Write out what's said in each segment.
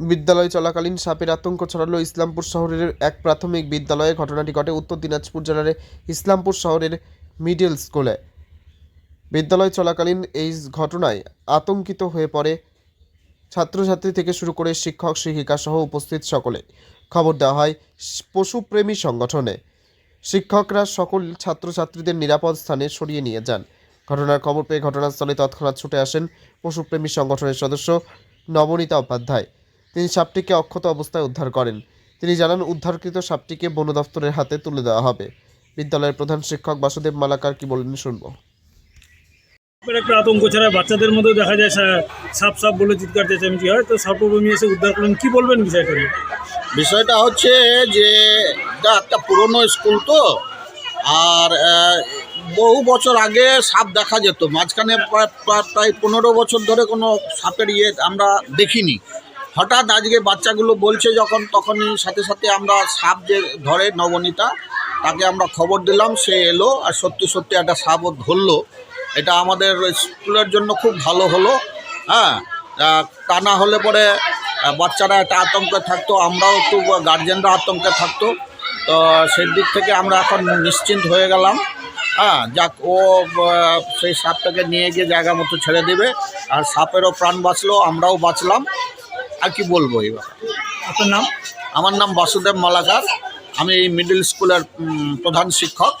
বিদ্যালয় চলাকালীন সাপের আতঙ্ক ছড়ালো ইসলামপুর শহরের এক প্রাথমিক বিদ্যালয়ে। ঘটনাটি ঘটে উত্তর দিনাজপুর জেলার ইসলামপুর শহরের মিডল স্কুলে। বিদ্যালয় চলাকালীন এই ঘটনায় আতঙ্কিত হয়ে পড়ে ছাত্রছাত্রী থেকে শুরু করে শিক্ষক শিক্ষিকা সহ উপস্থিত সকলে। খবর দেওয়া হয়, পশুপ্রেমী সংগঠনে। শিক্ষকরা সকল ছাত্রছাত্রীদের নিরাপদ স্থানে সরিয়ে নিয়ে যান। ঘটনার খবর পেয়ে ঘটনাস্থলে তৎক্ষণাৎ ছুটে আসেন পশুপ্রেমী সংগঠনের সদস্য নবনীতা উপাধ্যায়। তিনি সাপটিকে অক্ষত অবস্থায় উদ্ধার করেন। তিনি জানান উদ্ধারকৃত সাপটিকে বন দফতরের হাতে তুলে দেওয়া হবে। বিদ্যালয়ের প্রধান শিক্ষক বাসুদেব মালাকার কি বললেন শুনব। একটা আতঙ্ক ছাড়া বাচ্চাদের মধ্যেও দেখা যায় সা- সাপ সাপ বলে চিৎকার চেঁচামেচি হয়। তো সাপপ্রমী এসে উদ্ধার করলেন কি বলবেন বিষয়টা বিষয়টা হচ্ছে যে এটা একটা পুরনো স্কুল তো আর বহু বছর আগে সাপ দেখা যেত। মাঝখানে প্রায়- প্রায়- প্রায় পনেরো বছর ধরে কোনো সাপের ইয়ে আমরা দেখিনি। হঠাৎ আজকে বাচ্চাগুলো বলছে যখন, তখনই সাথে সাথে আমরা সাপ যে ধরে নবনীতা, তাকে আমরা খবর দিলাম, সে এলো আর সত্যি সত্যি একটা সাপও ধরলো। এটা আমাদের স্কুলের জন্য খুব ভালো হলো হ্যাঁ? তা না হলে পরে বাচ্চারা একটা আতঙ্কে থাকতো, আমরাও একটু গার্জেনরা আতঙ্কে থাকতো। তো সেই দিক থেকে আমরা এখন নিশ্চিন্ত হয়ে গেলাম হ্যাঁ? যাক, ও সেই সাপটাকে নিয়ে গিয়ে জায়গা মতো ছেড়ে দেবে, আর সাপেরও প্রাণ বাঁচলো, আমরাও বাঁচলাম। আর কি বলব এবার? আপনার নাম? আমার নাম বাসুদেব মালাকার। আমি এই মিডল স্কুলের প্রধান শিক্ষক।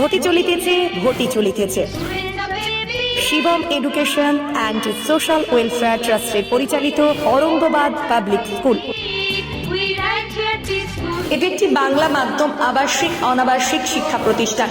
ঘটি চলিতেছে ঘটি চলিতেছে. Shivam education and social welfare ট্রাস্টের পরিচালিত অরঙ্গবাদ পাবলিক স্কুল. এটি একটি বাংলা মাধ্যম আবাসিক অনাবাসিক শিক্ষা প্রতিষ্ঠান।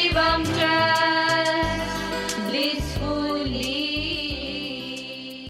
Liebe.